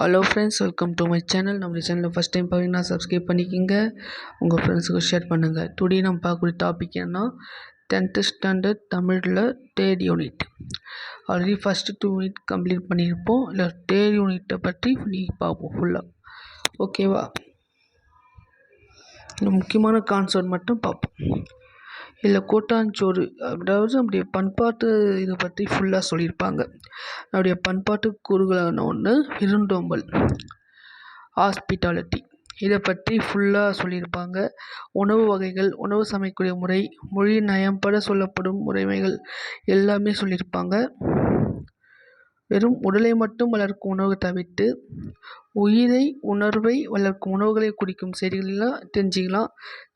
Hello friends welcome to my channel நம்ம சேனலில் first time பார்த்தீங்கன்னா சப்ஸ்கிரைப் பண்ணிக்கிங்க. உங்கள் ஃப்ரெண்ட்ஸுக்கு ஷேர் பண்ணுங்கள் டுடே நம்ம பார்க்கக்கூடிய டாபிக் என்ன டென்த்து ஸ்டாண்டர்ட் தமிழில் third unit already first two unit complete பண்ணியிருப்போம். இல்லை தேர்ட் யூனிட்டை பற்றி நீ பார்ப்போம் ஃபுல்லாக ஓகேவா இந்த முக்கியமான கான்செப்ட் மட்டும் பார்ப்போம். இல்லை கூட்டாஞ்சோறு. அதாவது நம்முடைய பண்பாட்டு இதை பற்றி ஃபுல்லாக சொல்லியிருப்பாங்க. நம்முடைய பண்பாட்டு கூறுகளான ஒன்று விருந்தோம்பல் ஹாஸ்பிட்டாலிட்டி இதை பற்றி ஃபுல்லாக சொல்லியிருப்பாங்க. உணவு வகைகள் உணவு சமைக்கக்கூடிய முறை மொழி நயம்பட சொல்லப்படும் முறைமைகள் எல்லாமே சொல்லியிருப்பாங்க. வெறும் உடலை மட்டும் வளர்க்கும் உணவு தவிர்த்து உயிரை உணர்வை வளர்க்கும் உணவுகளை குடிக்கும் செய்திகளெல்லாம் தெரிஞ்சுக்கலாம்.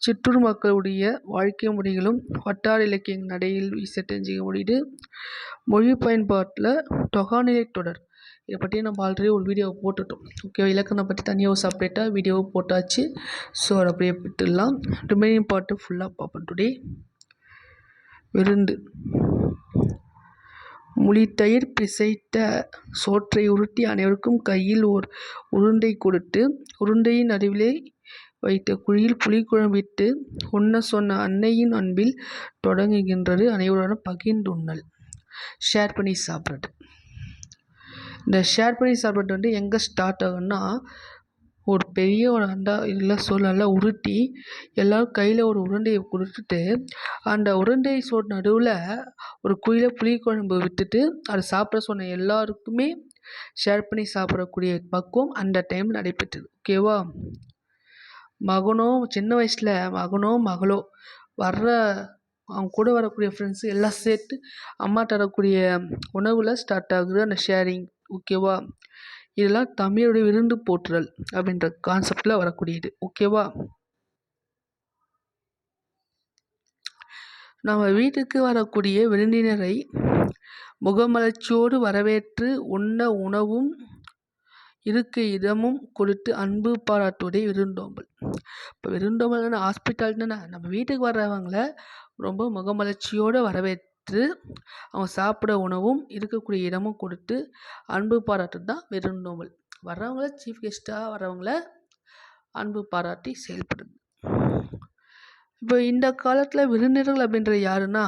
சிற்றூர் மக்களுடைய வாழ்க்கை முறைகளும் வட்டார இலக்கிய நடையில் வீச தெரிஞ்சுக்க முடியுது. மொழி பயன்பாட்டில் தொகாநிலை தொடர். இதை பற்றி நம்ம ஆல்ரெடி ஒரு வீடியோ போட்டுட்டோம். ஓகே இலக்கணம் பற்றி தனியாக ஒரு செப்பரேட்டாக வீடியோ போட்டாச்சு. ஸோ அதை அப்படியே விட்டுடலாம். ரிமைனிங் பார்ட்டு ஃபுல்லாக பார்ப்போம் டுடே விருந்து. முழித்தயிர் பிசைத்த சோற்றை உருட்டி அனைவருக்கும் கையில் ஓர் உருண்டை கொடுத்து உருண்டையின் நடுவிலே வைத்த குழியில் புளிக்குழம்பிட்டு உண்ணச் சொன்ன அன்னையின் அன்பில் தொடங்குகின்றது அனைவருடன் பகிர்ந்துண்ணல். ஷேர் பண்ணி சாப்பிட்றது. இந்த ஷேர் பண்ணி சாப்பிட்றது வந்து எங்கே ஸ்டார்ட் ஆகும்னா ஒரு பெரிய ஒரு அண்டா இல்லை சோறு நல்லா உருட்டி எல்லோரும் கையில் ஒரு உருண்டையை கொடுத்துட்டு அந்த உருண்டை சோறு நடுவில் ஒரு குழியில் புளிக்குழம்பு விட்டுட்டு அதை சாப்பிட சொன்ன எல்லாருக்குமே ஷேர் பண்ணி சாப்பிடக்கூடிய பக்குவம் அந்த டைம் நடைபெற்றது. ஓகேவா மகனோ சின்ன வயசில் மகனோ மகளோ வர்ற அவங்க கூட வரக்கூடிய ஃப்ரெண்ட்ஸு எல்லாம் சேர்த்து அம்மா தரக்கூடிய உணவில் ஸ்டார்ட் ஆகுது அந்த ஷேரிங் ஓகேவா இதெல்லாம் தமிழோட விருந்து போற்றுதல் அப்படின்ற கான்செப்டில் வரக்கூடியது. ஓகேவா நம்ம வீட்டுக்கு வரக்கூடிய விருந்தினரை முகமலர்ச்சியோடு வரவேற்று உண்ண உணவும் இருக்க இடமும் கொடுத்து அன்பு பாராட்டுவதே விருந்தோம்பல். இப்போ விருந்தோம்பல்னா ஹாஸ்பிட்டால்னா நம்ம வீட்டுக்கு வர்றவங்கள ரொம்ப முகமலர்ச்சியோடு வரவேற்று கொடுத்து அவங்க சாப்பிட உணவும் இருக்கக்கூடிய இடமும் கொடுத்து அன்பு பாராட்டுறது தான் விருந்தோம்பல் வர்றவங்கள சீஃப் கெஸ்ட்டாக வர்றவங்கள அன்பு பாராட்டி செயல்படுது இப்போ இந்த காலத்தில் விருந்தினர்கள் அப்படின்ற யாருன்னா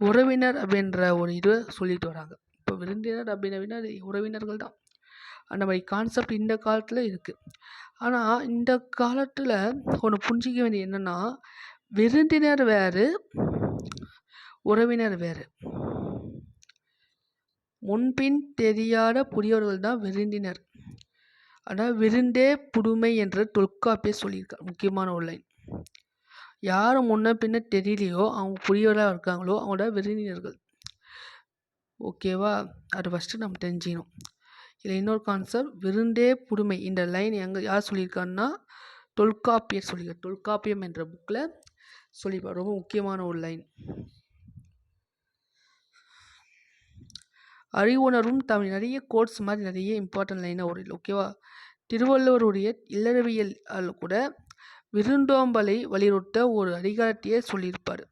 உறவினர் அப்படின்ற ஒரு இதை சொல்லிட்டு வராங்க. இப்போ விருந்தினர் அப்படின்னா உறவினர்கள் தான். அந்த மாதிரி கான்செப்ட் இந்த காலத்தில் இருக்குது ஆனால் இந்த காலத்தில் ஒன்று புரிஞ்சிக்க வேண்டியது என்னென்னா விருந்தினர் வேறு உறவினர் வேறு. முன்பின் தெரியாத புதியவர்கள் தான் விருந்தினர். ஆனால் விருந்தே புதுமை என்று தொல்காப்பியர் சொல்லியிருக்கார் முக்கியமான ஒரு லைன் யார் முன்ன பின்ன தெரியலையோ அவங்க புதியவராக இருக்காங்களோ அவங்களோட விருந்தினர்கள். ஓகேவா அது ஃபஸ்ட்டு நம்ம தெரிஞ்சுக்கணும். இதில் இன்னொரு கான்செப்ட் விருந்தே புதுமை. இந்த லைன் எங்கே யார் சொல்லியிருக்காருன்னா தொல்காப்பியர் சொல்லியிருக்கார். தொல்காப்பியம் என்ற புக்கில் சொல்லியிருப்பார். ரொம்ப முக்கியமான ஒரு லைன் அறிவுணர்வும் தமிழ் நிறைய கோட்ஸ் மாதிரி நிறைய இம்பார்ட்டன்ட் லைனாக ஒரு ஓகேவா திருவள்ளுவருடைய இல்லறவியல் கூட விருந்தோம்பலை வலியுறுத்த ஒரு அதிகாரத்தையே சொல்லியிருப்பார்.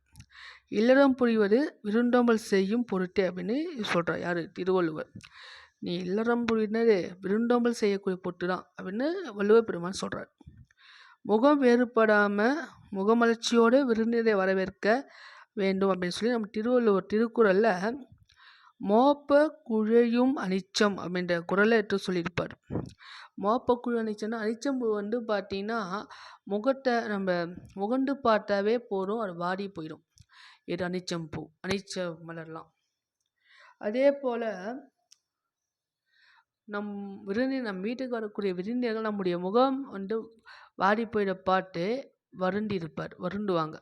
இல்லறம் புரிவது விருந்தோம்பல் செய்யும் பொருட்டு அப்படின்னு சொல்கிறார் யார்? திருவள்ளுவர். நீ இல்லறம் புரியினது விருந்தோம்பல் செய்யக்கூடிய பொருட்டு தான் அப்படின்னு வள்ளுவர் பெருமான் சொல்கிறார் முகம் வேறுபடாமல் முகமலர்ச்சியோடு விருந்தினரை வரவேற்க வேண்டும் அப்படின்னு சொல்லி நம்ம திருவள்ளுவர் திருக்குறளில் மோப்ப குழையும் அனிச்சம் அப்படின்ற குரலை எடுத்து சொல்லியிருப்பார். மோப்ப குழு அனிச்சம்னா அனிச்சம் வந்து பார்த்திங்கன்னா முகத்தை நம்ம முகண்டு பார்த்தாவே போதும் அது வாடி போயிடும். இது அனிச்சம் பூ அனிச்ச மலர்லாம். அதே போல் நம் விருந்தி நம் வீட்டுக்கு வரக்கூடிய விருந்தினர்கள் நம்முடைய முகம் வந்து வாடி போயிட பார்த்து வருந்தி வருண்டுவாங்க வருந்துவாங்க.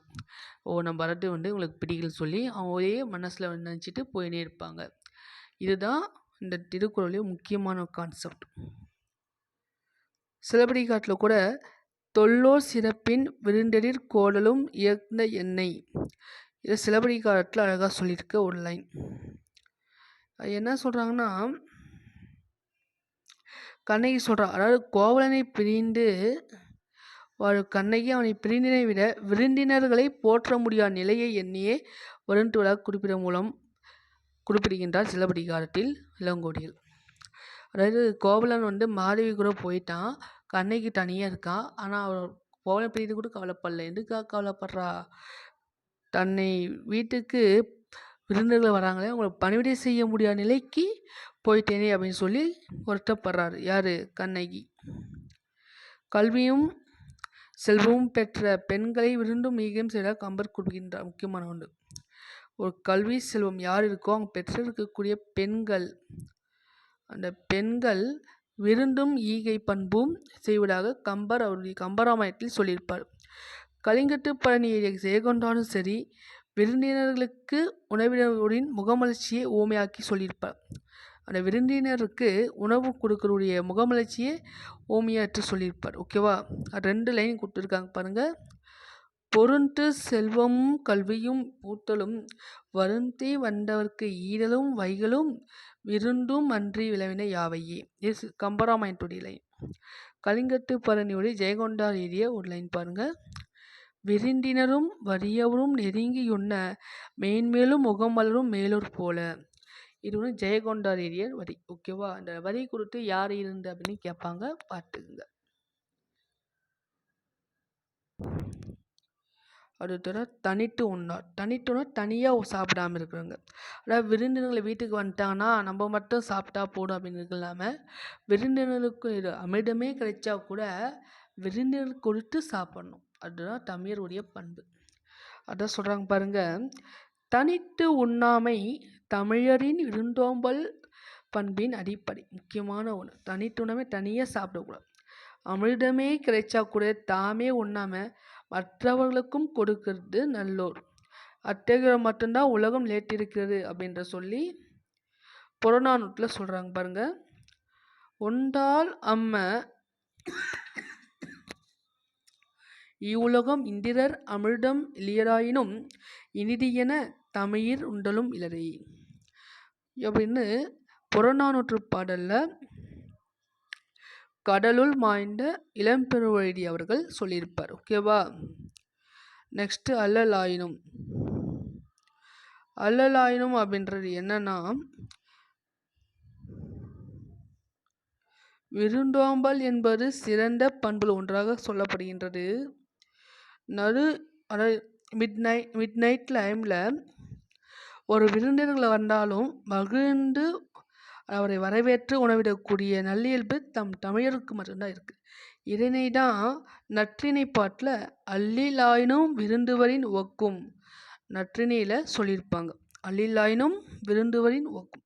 ஓ நம்ம வரது வந்து உங்களுக்கு பிடிக்கலன்னு சொல்லி அவங்களே மனசில் நினச்சிட்டு போயினே இருப்பாங்க. இதுதான் இந்த திருக்குறளையே முக்கியமான கான்செப்ட் சிலப்பதிகாரத்தில் கூட தொல்லோர் சிறப்பின் விருந்தெடிர் கோடலும் இயர்ந்த எண்ணெய் இது சிலப்பதிகாரத்தில் அழகாக சொல்லியிருக்க ஒரு லைன் என்ன சொல்கிறாங்கன்னா கண்ணகி சொல்கிறான் அதாவது கோவலனை பிரிந்து வாழும் கண்ணகி அவனை பிரிந்தினை விட விருந்தினர்களை போற்ற முடியாத நிலையை எண்ணியே வருந்துவதாக குறிப்பிட மூலம் குறிப்பிடுகின்றார் சிலப்பதிகாரத்தில் இளங்கோடியில் அதாவது கோவலன் வந்து மாதவி கூட போயிட்டான். கண்ணகி தனியாக இருக்கான் ஆனால் அவர் கோவலன் பிரியுது கூட கவலைப்படல. எதுக்காக கவலைப்படுறா? தன்னை வீட்டுக்கு விருந்தினர்கள் வராங்களே அவங்கள பணிவிடை செய்ய முடியாத நிலைக்கு போயிட்டேனே அப்படின்னு சொல்லி வருத்தப்படுறாரு. யார்? கண்ணகி. கல்வியும் செல்வமும் பெற்ற பெண்களை விருந்தும் ஈகம் செய்தால் கம்பர் குறிப்பிக்கின்றார் முக்கியமான ஒன்று. ஒரு கல்வி செல்வம் யார் இருக்கோ அவங்க பெற்றிருக்கக்கூடிய பெண்கள் அந்த பெண்கள் விருந்தும் ஈகை பண்பும் செய்வதாக கம்பர் அவருடைய கம்பராமாயணத்தில் சொல்லியிருப்பார். கலிங்கத்து பழனியை செய்கொண்டாலும் சரி விருந்தினர்களுக்கு உணவினர்களின் முகமலர்ச்சியை ஊமையாக்கி சொல்லியிருப்பார். அந்த விருந்தினருக்கு உணவு கொடுக்கக்கூடிய முகமலர்ச்சியை ஓமியாற்று சொல்லியிருப்பார். ஓகேவா ரெண்டு லைன் கொடுத்துருக்காங்க பாருங்கள் பொருண்டு செல்வமும் கல்வியும் பூத்தலும் வருந்தி வந்தவர்க்கு ஈடலும் வைகளும் விருந்தும் அன்றி விளைவின யாவையே? இஸ் கம்பராமாயணத்துடைய லைன் கலிங்கட்டு பரணியுடைய ஜெயகொண்டார் எழுதிய ஒரு லைன் பாருங்கள் விருந்தினரும் வறியவரும் நெருங்கியுண்ண மேன்மேலும் முகமலரும் மேலூர் போல இது வந்து ஜெயகொண்டார் எழுதிய வரி. ஓகேவா அந்த வரி கொடுத்து யார் இருந்து அப்படின்னு கேட்பாங்க. பார்த்துக்குங்க. அடுத்தது தனித்து உண்ணார். தனித்துனா தனியாக சாப்பிடாம இருக்கிறவங்க அதாவது விருந்தினர்களை வீட்டுக்கு வந்துட்டாங்கன்னா நம்ம மட்டும் சாப்பிட்டா போடும் அப்படின்னு இல்லாமல் விருந்தினர்களுக்கு இது அமிர்தமே கிடைச்சா கூட விருந்தினர் கொடுத்து சாப்பிட்ணும். அதுதான் தமிழருடைய பண்பு. அதான் சொல்கிறாங்க பாருங்கள் தனித்து உண்ணாமை தமிழரின் விருந்தோம்பல் பண்பின் அடிப்படை முக்கியமான ஒன்று தனித்துணமே தனியாக சாப்பிடக்கூடாது. அமிர்தமே கிடைச்சா கூட தாமே உண்ணாமல் மற்றவர்களுக்கும் கொடுக்கறது நல்லோர். அத்தகைய மட்டும்தான் உலகம் லேட்டிருக்கிறது அப்படின்ற சொல்லி புறநானூற்றில் சொல்கிறாங்க பாருங்கள் ஒன்றால் அம்ம இவ்வுலகம் இந்திரர் அமிர்தம் இளியராயினும் இனிதியென தமிழ் உண்டலும் இலரே அப்படின்னு புறநானூற்று பாடலில் கடலுள் மாய்ந்த இளம்பெருவழி அவர்கள் சொல்லியிருப்பார். ஓகேவா நெக்ஸ்ட்டு அல்லலாயினும். அல்லலாயினும் அப்படின்றது என்னன்னா விருந்தோம்பல் என்பது சிறந்த பண்புகள் ஒன்றாக சொல்லப்படுகின்றது. நடு அதாவது மிட் நைட் மிட் நைட் டைமில் ஒரு விருந்தினர்கள் வந்தாலும் மகிழ்ந்து அவரை வரவேற்று உணவிடக்கூடிய நல்லியல்பு தம் தமிழருக்கு மட்டும்தான் இருக்குது இதனை தான் நற்றினை பாட்டில் அல்லிலாயினும் விருந்துவரின் ஒக்கும் நற்றினையில் சொல்லியிருப்பாங்க. அல்லிலாயினும் விருந்துவரின் ஒக்கும்.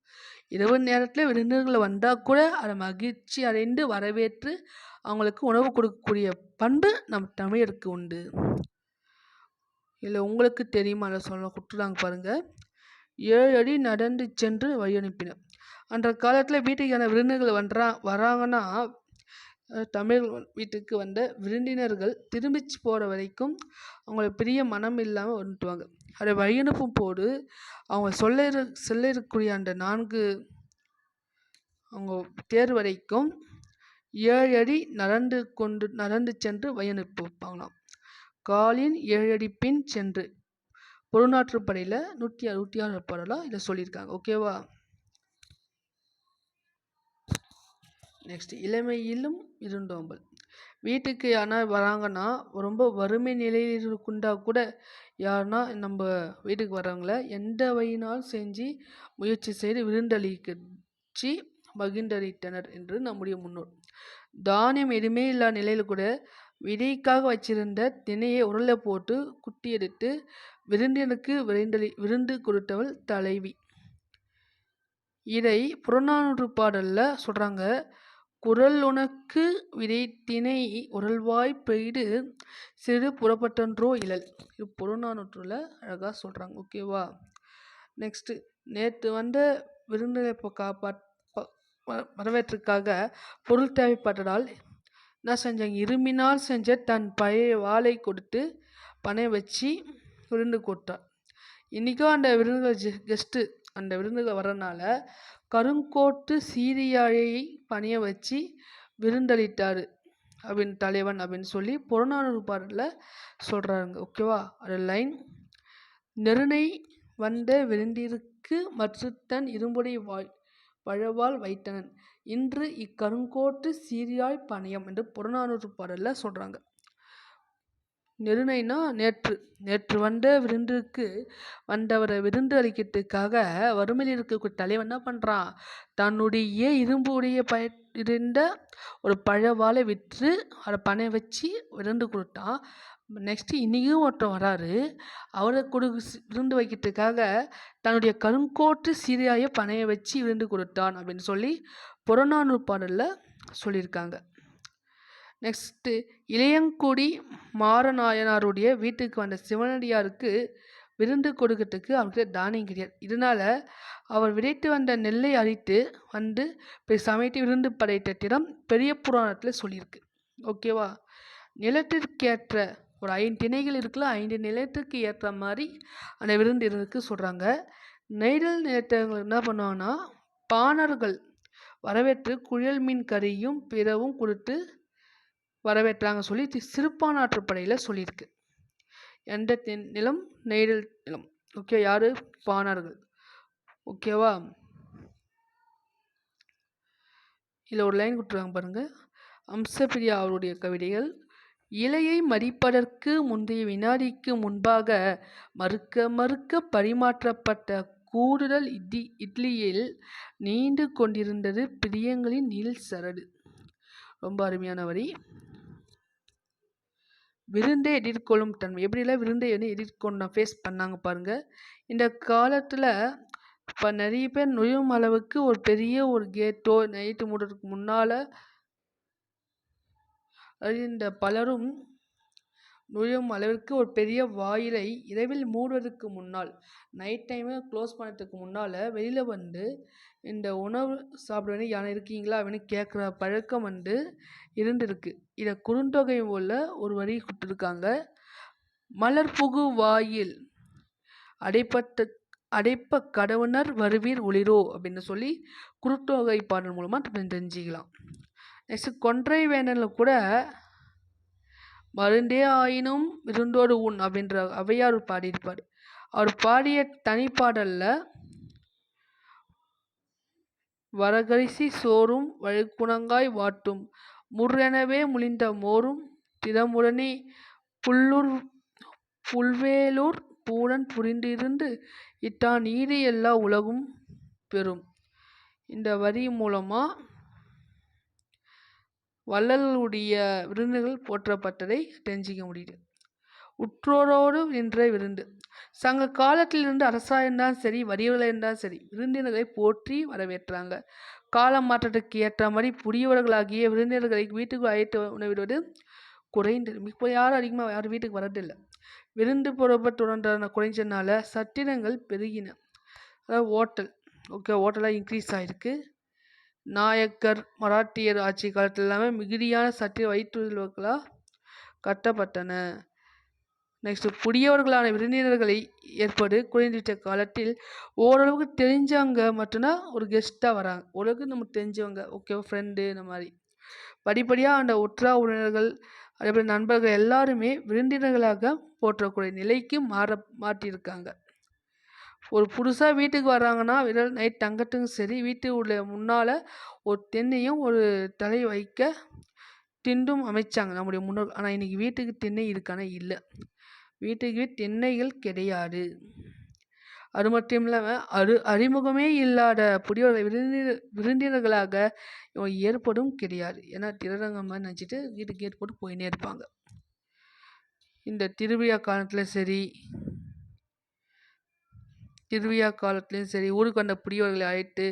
இரவு நேரத்தில் விருந்தினர்கள் வந்தால் கூட அதை மகிழ்ச்சி அடைந்து வரவேற்று அவங்களுக்கு உணவு கொடுக்கக்கூடிய பண்பு நம் தமிழருக்கு உண்டு. இல்லை உங்களுக்கு தெரியுமா? அதை சொல்ல கொடுத்துருக்காங்க பாருங்கள் ஏழு அடி நடந்து சென்று வழியனுப்பினர் அன்ற காலத்தில் வீட்டுக்கான விருந்துகள் வன்றா வராங்கன்னா தமிழ் வீட்டுக்கு வந்த விருந்தினர்கள் திரும்பி போகிற வரைக்கும் அவங்கள பெரிய மனம் இல்லாமல் வந்துட்டுவாங்க. அதை வழியனுப்பும் போது அவங்க சொல்ல சொல்ல இருக்கக்கூடிய அந்த நான்கு அவங்க தேர் வரைக்கும் ஏழு அடி நடந்து கொண்டு நடந்து சென்று வழியனுப்பி வைப்பாங்களாம். காலின் ஏழடி பின் சென்று புறநாற்றுப்படையில் நூற்றி நூற்றி ஆறு பாடலாக இதில் சொல்லியிருக்காங்க. ஓகேவா நெக்ஸ்ட் இளமையிலும் இருந்தோம்பல். வீட்டுக்கு யாருனா வராங்கன்னா ரொம்ப வறுமை நிலையில் இருக்குண்டா கூட யாருன்னா நம்ம வீட்டுக்கு வர்றவங்கள எந்த வழியினாலும் செஞ்சு முயற்சி செய்து விருந்தளிக்கச்சு மகிழ்ந்தளித்தனர் என்று நம்முடைய முன்னோர். தானியம் எதுவுமே இல்லாத நிலையில் கூட விதைக்காக வச்சிருந்த தினையை உரலை போட்டு குட்டி எடுத்து விருந்தினருக்கு விருந்தளி விருந்து கொடுத்தவள் தலைவி. இதை புறநானூற்று பாடலில் சொல்கிறாங்க குரல் உனக்கு விதைத்தினை உரல்வாய் பெய்து சிறு புறப்பட்டன்றோ இழல். இது புறநானூற்றில் அழகாக சொல்கிறாங்க ஓகேவா நெக்ஸ்ட்டு நேற்று வந்த விருந்தினரை காப்பாற் வரவேற்றுக்காக பொருள் தேவைப்பட்டதால் என்ன செஞ்சாங்க இருமினால் செஞ்ச தன் பழைய வாளை கொடுத்து பனை வச்சு விருந்து கொடுத்தார் இன்றைக்கும் அந்த விருந்துகள் கெஸ்ட்டு அந்த விருந்துகள் வரனால கருங்கோட்டு சீரியாழையை பணிய வச்சு விருந்தளித்தார் அப்படின்னு தலைவன் அப்படின்னு சொல்லி புறநானூறு பாடலில் சொல்கிறாங்க ஓகேவா அது லைன் நெருணை வந்த விருந்திற்கு மற்றுத்தன் இரும்புடை வாய் வழவால் வைத்தனன். இன்று இக்கருங்கோட்டு சீரியாய் பணியம் என்று புறநானூறு பாடலில் சொல்கிறாங்க நெருணைனா நேற்று. நேற்று வந்த விருந்துக்கு வந்தவரை விருந்து அளிக்கிறதுக்காக வறுமையில் இருக்கக்கூடிய தலைவன் என்ன பண்ணுறான் தன்னுடைய இரும்பு உடைய பய இருந்த ஒரு பழவாழை விற்று அதை பணம் வச்சு விருந்து கொடுத்தான். நெக்ஸ்ட்டு இன்றைக்கும் ஒருத்தர் வராரு. அவரை கொடு விருந்து வைக்கிறதுக்காக தன்னுடைய கருங்கோட்டு சீரியாய பனையை வச்சு விருந்து கொடுத்தான் அப்படின்னு சொல்லி புறநானூறு பாடலில் சொல்லியிருக்காங்க. நெக்ஸ்ட்டு இளையங்குடி மாறநாயனாருடைய வீட்டுக்கு வந்த சிவனடியாருக்கு விருந்து கொடுக்கறதுக்கு அவர்கிட்ட தானியம் கிடையாது இதனால் அவர் விதைத்து வந்த நெல்லை அழித்து வந்து சமைத்து விருந்து படைத்த திறம் பெரிய புராணத்தில் சொல்லியிருக்கு. ஓகேவா நிலத்திற்கேற்ற ஒரு ஐந்து திணைகள் இருக்குல்ல ஐந்து நிலத்துக்கு ஏற்ற மாதிரி அந்த விருந்து இருந்துக்கு சொல்கிறாங்க நெய்தல் நிலத்தவங்க என்ன பண்ணுவாங்கன்னா பாணர்கள் வரவேற்று குழல் மீன் கறியும் பிறவும் கொடுத்து வரவேற்றாங்க சொல்லி சிறுபான்றாற்றுப்படையில் சொல்லியிருக்கு. எந்த நிலம் நெய்டல் நிலம். ஓகே யார்? பாணர்கள் ஓகேவா இதில் ஒரு லைன் கொடுத்துருக்காங்க பாருங்கள் அம்சப்பிரியா அவருடைய கவிதைகள் இலையை மறிப்பதற்கு முந்தைய வினாடிக்கு முன்பாக மறுக்க மறுக்க பரிமாற்றப்பட்ட கூடுதல் இட்லி இட்லியில் நீண்டு கொண்டிருந்தது பிரியங்களின் நீள் சரடு ரொம்ப அருமையான வரி. விருந்தை எதிர்கொள்ளும் தன்மை எப்படிலாம் விருந்தை வந்து எதிர்கொண்டு ஃபேஸ் பண்ணாங்க பாருங்கள் இந்த காலத்தில் இப்போ நிறைய பேர் நுழையும் அளவுக்கு ஒரு பெரிய ஒரு கேட்டோ நைட்டு மூடுறதுக்கு முன்னால் இந்த பலரும் நுழையும் அளவிற்கு ஒரு பெரிய வாயிலை இரவில் மூடுவதற்கு முன்னால் நைட் டைமு க்ளோஸ் பண்ணுறதுக்கு முன்னால் வெளியில் வந்து இந்த உணவு சாப்பிட யானை இருக்கீங்களா? அப்படின்னு கேட்குற பழக்கம் வந்து இருந்திருக்கு. இதை குறுந்தொகை உள்ள ஒரு வரி கொடுத்துருக்காங்க. மலர் புகு வாயில் அடைப்பட்ட அடைப்ப கடவுணர் வருவீர் ஒளிரோ அப்படின்னு சொல்லி குறுந்தொகை பாடல் மூலமாக தெரிஞ்சுக்கலாம். நெக்ஸ்ட் கொன்றை வேண்டனில் கூட மருந்தே ஆயினும் விருந்தோடு உண் அப்படின்ற அவையார் பாடியிருப்பார். அவர் பாடிய தனிப்பாடலில் வரகரிசி சோறும் வழுக்குணங்காய் வாட்டும் முர்ரெனவே முளிந்த மோரும் திறமுடனே புல்லூர் புல்வேலூர் பூடன் புரிந்திருந்து இத்தான் நீதி எல்லா உலகும் பெறும். இந்த வரி மூலமாக வள்ளலுடைய விருந்துகள் போற்றப்பட்டதை தெரிஞ்சிக்க முடியுது. உற்றோரோடு நின்ற விருந்து. சங்க காலத்திலிருந்து அரசா இருந்தாலும் சரி வறியவர்களாக இருந்தாலும் சரி விருந்தினர்களை போற்றி வரவேற்றாங்க. காலம் மாற்றத்துக்கு ஏற்ற மாதிரி புதியவர்களாகிய விருந்தினர்களை வீட்டுக்கு அழைத்து உணவிடுவது குறைந்தது இப்போ யாரும் அதிகமாக யாரும் வீட்டுக்கு வரதில்லை. விருந்து போகிறப்ப தொடர்ந்து குறைஞ்சதுனால சத்திரங்கள் பெருகின. அதாவது ஓட்டல் ஓகே ஓட்டலாக இன்க்ரீஸ் ஆகிருக்கு நாயக்கர் மராட்டியர் ஆட்சி காலத்தில் எல்லாமே மிகுதியான சத்திர வயிற்றுகளாக கட்டப்பட்டன. நெக்ஸ்ட்டு புதியவர்களான விருந்தினர்களை ஏற்படு குறைந்துவிட்ட காலத்தில் ஓரளவுக்கு தெரிஞ்சவங்க மட்டும்தான் ஒரு கெஸ்ட்டாக வராங்க. ஓரளவுக்கு நமக்கு தெரிஞ்சவங்க ஓகேவா ஃப்ரெண்டு இந்த மாதிரி. படிப்படியாக அந்த உற்றா உறவினர்கள் அதேபோல் நண்பர்கள் எல்லாருமே விருந்தினர்களாக போற்றக்கூடிய நிலைக்கு மாற மாற்றியிருக்காங்க. ஒரு புதுசாக வீட்டுக்கு வராங்கன்னா விரல் நைட் தங்கட்டும் சரி வீட்டு உள்ள முன்னால் ஒரு தென்னையும் ஒரு தலை வைக்க திண்டும் அமைச்சாங்க. நம்முடைய முன்னோர் ஆனால் இன்றைக்கி வீட்டுக்கு திண்ணை இருக்கான? இல்லை. வீட்டுக்கு திண்ணைகள் கிடையாது. அது மட்டும் இல்லாமல் அரு அறிமுகமே இல்லாத புதியவர்கள் விருந்தினர் விருந்தினர்களாக இவங்க ஏற்படும் கிடையாது. ஏன்னா திருரங்கம் நினச்சிட்டு வீட்டுக்கு ஏற்பட்டு போயினே இருப்பாங்க. இந்த திருவிழா காலத்தில் சரி திருவிழா காலத்துலேயும் சரி ஊருக்கு வந்த புதியவர்களை அழைத்து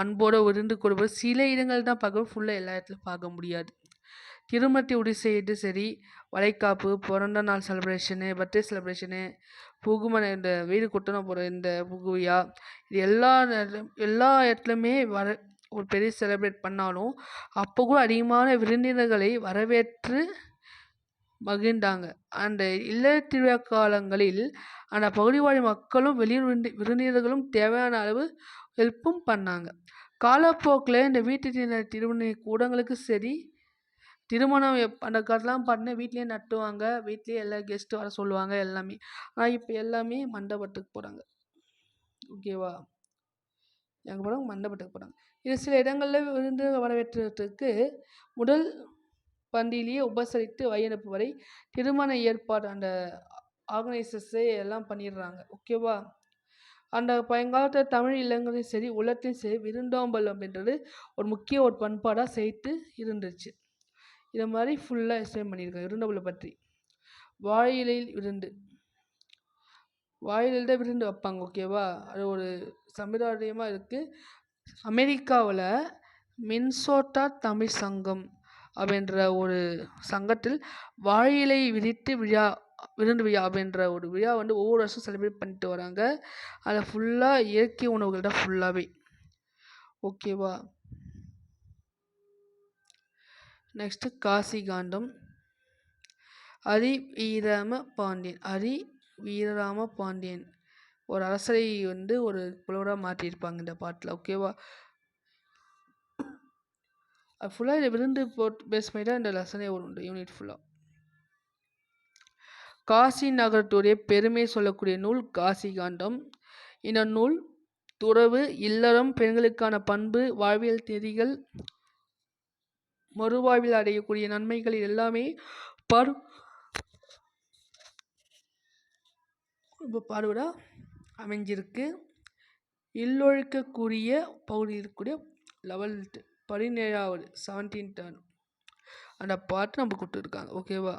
அன்போடு விருந்து கொடுப்பது சில இடங்கள் தான் பார்க்க ஃபுல்லாக எல்லா இடத்துலையும் பார்க்க முடியாது. திருமத்தி உறுதி சரி வளைக்காப்பு பிறந்த நாள் செலிப்ரேஷனு பர்த்டே செலிப்ரேஷனு புகுமனை இந்த வீடு குட்டணும் போகிற இந்த புகுவியா இது எல்லா எல்லா இடத்துலையுமே வர ஒரு பெரிய செலிப்ரேட் பண்ணாலும் அப்போ கூட அதிகமான விருந்தினர்களை வரவேற்று மகிழ்ந்தாங்க. அந்த இல்ல திருவிழா காலங்களில் அந்த பகுதி வாழ் மக்களும் வெளியூர் விருந்தினர்களும் தேவையான அளவு ஹெல்ப்பும் பண்ணாங்க. காலப்போக்கில் இந்த வீட்டு திருமண கூடங்களுக்கு சரி திருமணம் எப் அந்த காலத்துலலாம் பார்த்தீங்கன்னா வீட்லேயே நட்டுவாங்க. வீட்லேயே எல்லா கெஸ்ட்டு வர சொல்லுவாங்க எல்லாமே. ஆனால் இப்போ எல்லாமே மண்டபத்துக்கு போகிறாங்க ஓகேவா எங்கே போகிறாங்க மண்டபத்துக்கு போகிறாங்க இது சில இடங்களில் விருந்து வரவேற்றத்துக்கு முதல் பந்தியிலேயே உபசரித்து வழியனுப்பு வரை திருமண ஏற்பாடு அந்த ஆர்கனைசர்ஸே எல்லாம் பண்ணிடுறாங்க. ஓகேவா அந்த பழங்காலத்து தமிழ் இல்லங்களையும் சரி உலகத்தையும் சரி விருந்தோம்பல் அப்படின்றது ஒரு முக்கிய ஒரு பண்பாடாக சேர்த்து இருந்துச்சு. இதை மாதிரி ஃபுல்லாக எக்ஸ்பிளைன் பண்ணியிருக்காங்க. விருந்தோம்பலை பற்றி. வாழையிலையில் விருந்து. வாழை தான் விருந்து வைப்பாங்க ஓகேவா அது ஒரு சம்பிரதாயமாக இருக்குது அமெரிக்காவில் மின்சோட்டா தமிழ் சங்கம் அப்படின்ற ஒரு சங்கத்தில் வாழை விரித்து விழா விருந்து விழா அப்படின்ற ஒரு விழா வந்து ஒவ்வொரு வருஷம் செலிப்ரேட் பண்ணிட்டு வராங்க. அதில் ஃபுல்லாக இயற்கை உணவுகள் தான் ஃபுல்லாகவே ஓகேவா நெக்ஸ்ட்டு காசி காண்டம் ஹரி வீரம பாண்டியன் ஹரி வீரராம பாண்டியன் ஒரு அரசரை வந்து ஒரு புலவராக மாற்றியிருப்பாங்க இந்த பாட்டில் ஓகேவா ஃபுல்லாக இதை விருந்து போட்டு பேஸ் பண்ணி தான் இந்த லெசனே வரும் உண்டு யூனிட் ஃபுல்லாக காசி நகரத்துடைய பெருமை சொல்லக்கூடிய நூல் காசி காண்டம் இந்த நூல் துறவு இல்லறம் பெண்களுக்கான பண்பு வாழ்வியல் நெறிகள் மறுவாழ்வில் அடையக்கூடிய நன்மைகள் எல்லாமே பார். ரொம்ப பாடுபடாக அமைஞ்சிருக்கு. இல்லொழுக்கக்கூடிய பகுதி இருக்கக்கூடிய லெவல்த்து பதினேழாவது செவன்டீன் டர்ன் அந்த பாட்டு நம்ம கொடுத்துருக்காங்க ஓகேவா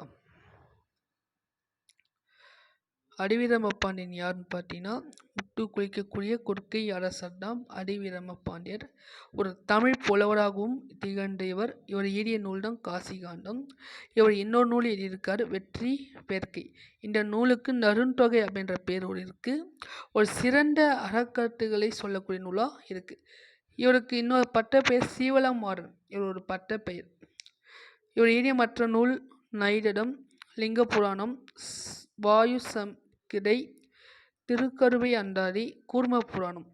அடிவீரம பாண்டியன் யாருன்னு பார்த்தீங்கன்னா முட்டு குளிக்கக்கூடிய கொற்கை அரசர் தான் அடிவீரம பாண்டியர் ஒரு தமிழ் புலவராகவும் திகழ்ந்த இவர் இவர் எழுதிய நூல் தான் காசிகாண்டம். இவர் இன்னொரு நூல் எழுதியிருக்கார் வெற்றி பேர்க்கை. இந்த நூலுக்கு நருந்தொகை அப்படின்ற பேர் ஒரு இருக்குது ஒரு சிறந்த அறக்கருத்துக்களை சொல்லக்கூடிய நூலாக இருக்குது இவருக்கு இன்னொரு பட்ட பெயர் சீவலமாறன். இவர் ஒரு பட்ட பெயர் இவர் எழுதிய மற்ற நூல் நைடடம் லிங்க புராணம் வாயு சம் கிடை திருக்கருவை அந்தாதி கூர்ம புராணம்.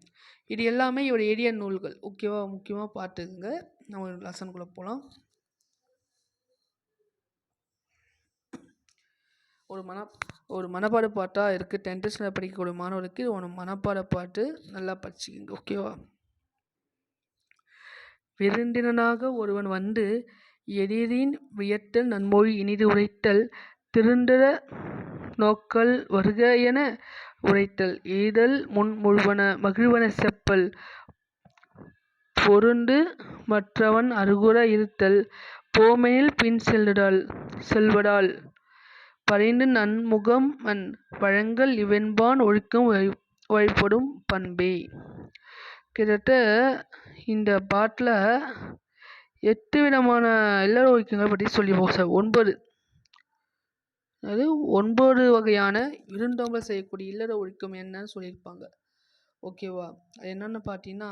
இது எல்லாமே இவர் எளிய நூல்கள். ஓகேவா? முக்கியமாக பார்த்துக்குங்க. நம்ம லெசனுக்குள்ளே போகலாம் ஒரு மன ஒரு மனப்பாட பாட்டாக இருக்குது டென்த்து ஸ்டாண்டர்ட் படிக்கக்கூடிய மாணவருக்கு ஒரு மனப்பாட பாட்டு. நல்லா படிச்சுக்கிங்க. ஓகேவா? விருந்தினனாக ஒருவன் வந்து எதிரின் வியத்தல் நன்மொழி இனிது உரைத்தல் திருந்தர நோக்கல் வருக என உரைத்தல். எய்தல் முன் முழுவன மகிழ்வன செப்பல். பொருண்டு மற்றவன் அருகுற இருத்தல். போமெனில் பின் செல்லுடல் செல்வடால். பறைந்து நன்முகம் அன் வழங்கல் இவென்பான் ஒழுக்கம் வழிபடும் பண்பே. கிட்டத்தட்ட இந்த பாட்டில் எட்டு விதமான இல்லற ஒழுக்கங்களை பற்றி சொல்லி சார். ஒன்பது. அதாவது ஒன்பது வகையான விருந்தோம்பல் செய்யக்கூடிய இல்லற ஒழுக்கம் என்னன்னு சொல்லியிருப்பாங்க. ஓகேவா அது என்னென்னு பார்த்தீங்கன்னா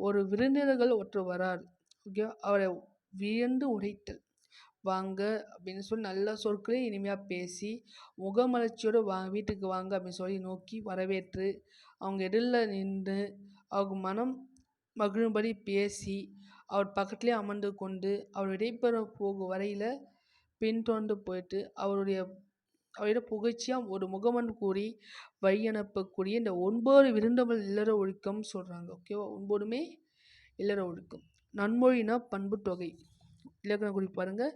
ஒரு விருந்தினர்கள் ஒருத்தர் வரார். ஓகே அவரை வியந்து உரைத்தல் வாங்க அப்படின்னு சொல்லி நல்ல சொற்களே இனிமையாக பேசி முகமலர்ச்சியோடு வா வீட்டுக்கு வாங்க அப்படின்னு சொல்லி நோக்கி வரவேற்று அவங்க எதிரில் நின்று அவங்க மனம் மகிழும்படி பேசி அவர் பக்கத்துலேயே அமர்ந்து கொண்டு அவர் விடைபெற போகும் வரையில் பின்தொடர்ந்து போயிட்டு அவருடைய அவரிடம் புகழ்ச்சியாக ஒரு முகமன் கூறி வழி அனுப்பக்கூடிய இந்த ஒன்பது விருந்தமல் இல்லற ஒழுக்கம் சொல்கிறாங்க ஓகேவா ஒன்பதுமே இல்லற ஒழுக்கம். நன்மொழினா பண்பு தொகை. இலக்கண குறி பாருங்கள்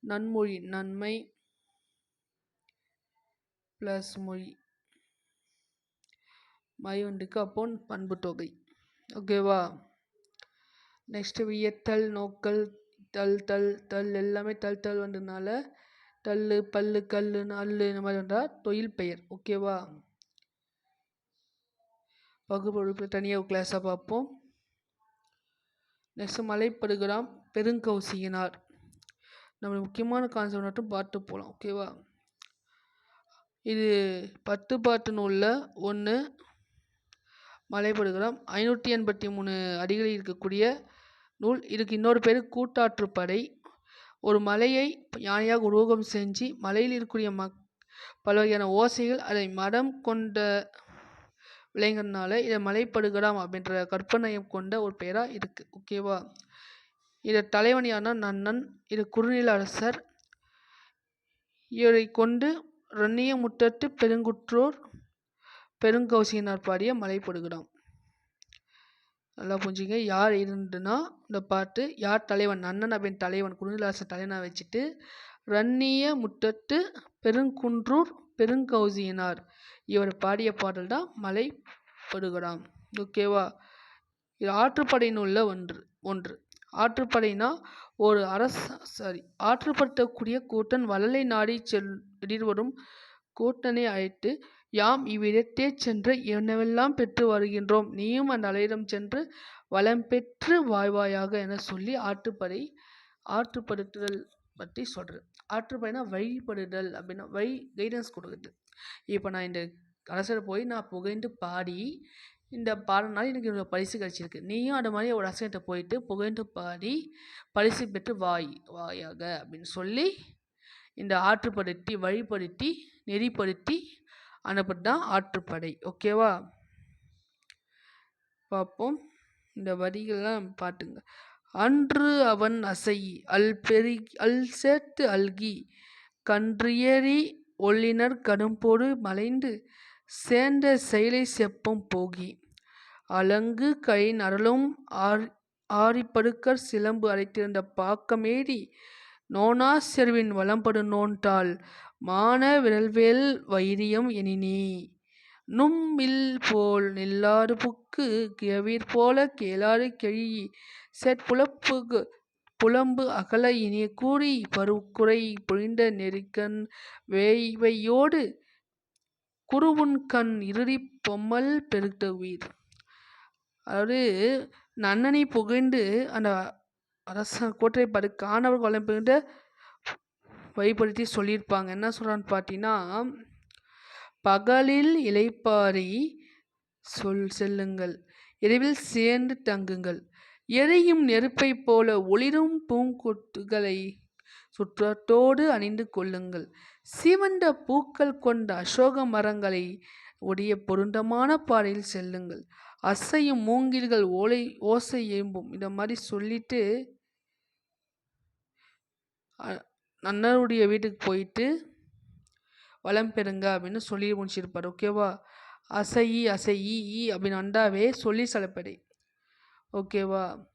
நன்மொழி நன்மை ப்ளஸ் மொழி. மைவண்டுக்கு அப்போ பண்பு தொகை. ஓகேவா நெக்ஸ்ட்டு வியத்தல் நோக்கல் டல் டல் டல் எல்லாமே டல் டல் வந்ததுனால தல் பல்லு கல் அல்லு இந்த மாதிரி வந்தால் தொழில் பெயர். ஓகேவா வகுப்பு தனியாக கிளாஸாக பார்ப்போம். நெக்ஸ்ட் மலைப்படுகிறாம் பெருங்கௌசியினார் நம்ம முக்கியமான கான்செப்ட் மட்டும் பார்த்து போகலாம் ஓகேவா இது பத்து பாட்டு நூலில் ஒன்று மலைப்படுகிறாம். ஐநூற்றி எண்பத்தி மூணு அடிகளில் இருக்கக்கூடிய நூல். இதுக்கு இன்னொரு பேர் கூட்டாற்றுப்படை. ஒரு மலையை யானையாக உருவகம் செஞ்சு மலையில் இருக்கக்கூடிய மக் பல வகையான ஓசைகள் அதை மடம் கொண்ட விளைங்கிறதுனால இதை மலைப்படுகலாம் அப்படின்ற கற்பனையம் கொண்ட ஒரு பெயராக இருக்குது ஓகேவா இதை தலைவனியான நன்னன் இது குறுநில அரசர் இவரை கொண்டு ரன்னிய முற்றத்து பெருங்குற்றோர் பெருங்கௌசியினார் பாடிய மலைப்படுகிறான் நல்லா புரிஞ்சுங்க. யார் இருந்துன்னா இந்த பாட்டு யார் தலைவன்? அண்ணன் அப்படின்னு தலைவன் குருந்தலாசன் தலைவனாக வச்சுட்டு ரன்னிய முட்டத்து பெருங்குன்றூர் பெருங்கௌசியனார். இவர் பாடிய பாடல் தான் மலை படுகடாம் ஓகேவா? இது ஆற்றுப்படையின் உள்ள ஒன்று ஒன்று. ஆற்றுப்படைனா ஒரு அரச சாரி ஆற்றுப்படுத்தக்கூடிய கூட்டன் வள்ளலை நாடி செல் எதிர்வரும் கூட்டனை அழைத்து யாம் இவ்விடத்தே சென்று என்னவெல்லாம் பெற்று வருகின்றோம்? நீயும் அந்த அலையிடம் சென்று வளம் பெற்று வாழ்வாயாக என சொல்லி ஆற்றுப்படை ஆற்றுப்படுத்துதல் பற்றி சொல்கிறது ஆற்றுப்படைனா வழிபடுதல் அப்படின்னா வழி கைடன்ஸ் கொடுக்குறது. இப்போ நான் இந்த அரசரை போய் நான் புகைந்து பாடி இந்த பாடினால எனக்கு இவ்வளோ பரிசு கிடச்சிருக்கு. நீயும் அது மாதிரி ஒரு அரசர்கிட்ட போயிட்டு புகைந்து பாடி பரிசு பெற்று வாய் வாயாக அப்படின்னு சொல்லி இந்த ஆற்றுப்படுத்தி வழிப்படுத்தி நெறிப்படுத்தி அனுப்புறது தான் ஆற்றுப்படை ஓகேவா பார்ப்போம். இந்த வரிகள்லாம் பாட்டுங்க. அன்று அவன் அசை அல் பெரி அல் சேர்த்து அல்கி கன்றியேறி ஒள்ளினர் கடும்போடு மலைந்து சேர்ந்த செயலை செப்பம் போகி. அலங்கு கை நரலும் ஆர் ஆரிப்படுக்கர் சிலம்பு அடைத்திருந்த பாக்கமேறி நோனா செருவின் வளம்படு நோன்றாள் மான விரல்வேல் வைரியம் எனினே. நும்மில் போல் நில்லாறு புக்கு கிழவீர் போல கேளாறு கெழி செற்புலப்புகு புலம்பு அகல இனிய கூறி பருக்குறை புழிந்த நெறிக்கண் வேய்வையோடு குருவுன்கண் இறுதி பொம்மல் பெருகுவீர் அதாவது நன்னனை புகழ்ந்து அந்த அரச கோட்டை படு காணவர் கொலை புகழ்ந்து வழிபடுத்தி சொல்லியிருப்பாங்க. என்ன சொல்கிறான்னு பார்த்தீங்கன்னா பகலில் இலைப்பாரி சொல் செல்லுங்கள். இரவில் சேர்ந்து தங்குங்கள். எரியும் நெருப்பைப் போல ஒளிரும் பூங்கொட்டுகளை சுற்றத்தோடு அணிந்து கொள்ளுங்கள். சிவந்த பூக்கள் கொண்ட அசோக மரங்களை உடைய பொருந்தமான பாறையில் செல்லுங்கள். அசையும் மூங்கில்கள் ஓலை ஓசை எழும்பும் இந்த மாதிரி சொல்லிட்டு அண்ணனுடைய வீட்டுக்கு போயிட்டு வளம் பெறுங்க அப்படின்னு சொல்லி முடிச்சிருப்பார் ஓகேவா அசையி அசையி ஈ அப்படின்னு அண்டாவே சொல்லி சலப்படை ஓகேவா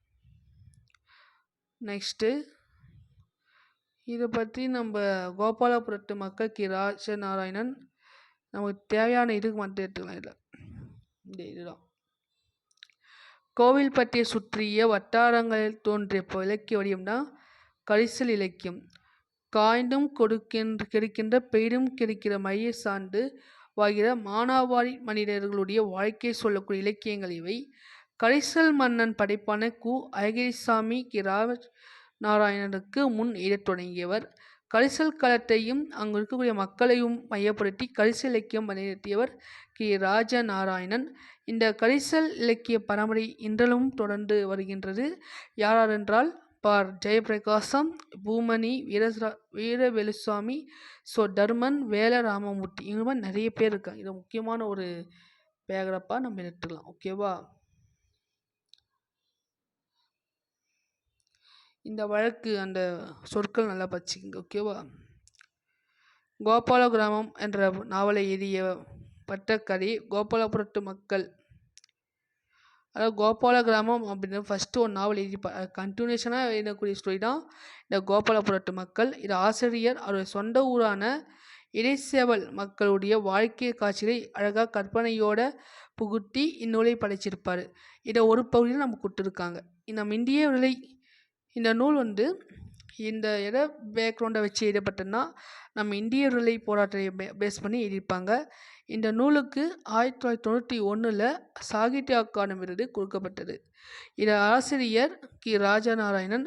நெக்ஸ்ட்டு இதை பற்றி நம்ம கோபாலபுரத்து மக்கள் கி. ராஜநாராயணன் நமக்கு தேவையான இதுக்கு மட்டும் எடுத்துக்கலாம் இதில். இந்த இதுதான். கோவில் பற்றிய சுற்றிய வட்டாரங்களில் தோன்றிய இலக்கிய வடிவம்னா கரிசல் இலக்கியம். காய்ந்தும் கொடுக்கின்ற கிடைக்கின்ற பெயரும் கிடைக்கிற மைய சான்று வாகிற மானாவாரி மனிதர்களுடைய வாழ்க்கையை சொல்லக்கூடிய இலக்கியங்கள் இவை. கரிசல் மன்னன் படைப்பான கு. அழகிரிசாமி கி. ராஜ நாராயணனுக்கு முன் எழுதத் தொடங்கியவர். கரிசல் களத்தையும் அங்கு இருக்கக்கூடிய மக்களையும் மையப்படுத்தி கரிசல் இலக்கியம் வலியுறுத்தியவர் கி. ராஜ நாராயணன் இந்த கரிசல் இலக்கிய பரம்பரை இன்றலும் தொடர்ந்து வருகின்றது. யாரென்றால் பார் ஜெயபிரகாசம் பூமணி வீரஸ்ரா வீரவேலுசாமி ஸோ தர்மன் வேல ராமமூர்த்தி இவங்க மாதிரி நிறைய பேர் இருக்காங்க. இது முக்கியமான ஒரு பேராகிராஃபாக நம்ம எடுத்துக்கலாம். ஓகேவா இந்த வழக்கு அந்த சொற்கள் நல்லா படிச்சுக்கங்க ஓகேவா கோபால கிராமம் என்ற நாவலை எழுதிய பட்டக்கதை கோபாலபுரத்து மக்கள் அதாவது கோபால கிராமம் அப்படின்னு ஃபஸ்ட்டு ஒரு நாவல் எழுதி கண்டினியூஷனாக எழுதக்கூடிய ஸ்டோரி தான் இந்த கோபாலபுரத்து மக்கள். இது ஆசிரியர் அவருடைய சொந்த ஊரான இடைச்சேவல் மக்களுடைய வாழ்க்கை காட்சிகளை அழகாக கற்பனையோட புகுத்தி இந்நூலை படைச்சிருப்பார். இதை ஒரு பகுதியில் நம்ம கொடுத்துருக்காங்க. நம்ம இந்திய விலை இந்த நூல் வந்து இந்த எதை பேக்ரவுண்டை வச்சு எழுதப்பட்டதுன்னா நம்ம இந்திய விடுதலை போராட்டத்தை பே பேஸ் பண்ணி எழுதியிருப்பாங்க. இந்த நூலுக்கு ஆயிரத்தி தொள்ளாயிரத்தி தொண்ணூற்றி ஒன்றில் சாகித்ய அகாடமி விருது கொடுக்கப்பட்டது. இதன் ஆசிரியர் கி. ராஜநாராயணன்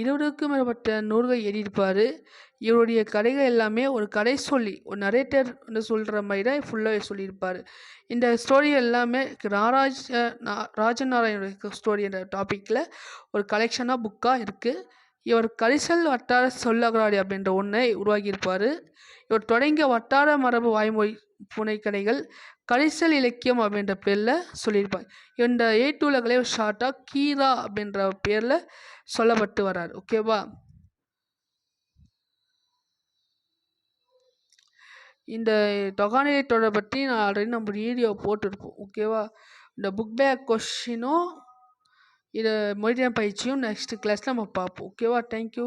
இருபதுக்கும் மேற்பட்ட நூல்கள் எழுதியிருப்பார். இவருடைய கதைகள் எல்லாமே ஒரு கதை சொல்லி ஒரு நரேட்டர் வந்து சொல்கிற மாதிரி தான் ஃபுல்லாக சொல்லியிருப்பார். இந்த ஸ்டோரி எல்லாமே நாராஜ ராஜநாராயணோட ஸ்டோரி என்ற டாப்பிக்கில் ஒரு கலெக்ஷனாக புக்காக இருக்குது இவர் கரிசல் வட்டார சொல்லகராடி அப்படின்ற ஒன்றை உருவாக்கியிருப்பார். இவர் தொடங்கிய வட்டார மரபு வாய்மொழி புனைக்கதைகள் கரிசல் இலக்கியம் அப்படின்ற பேரில் சொல்லியிருப்பார் இந்த ஏட்டுலகளே ஷார்ட்டாக கீரா அப்படின்ற பேரில் சொல்லப்பட்டு வர்றார். ஓகேவா இந்த தொகாநிலை தொடர் பற்றி நான் ஆல்ரெடி நம்ம வீடியோ போட்டிருப்போம். ஓகேவா இந்த புக் பேக் கொஷினும் இது மொழித்திறன் பயிற்சியும் நெக்ஸ்ட்டு கிளாஸில் நம்ம பார்ப்போம். ஓகேவா தேங்க்யூ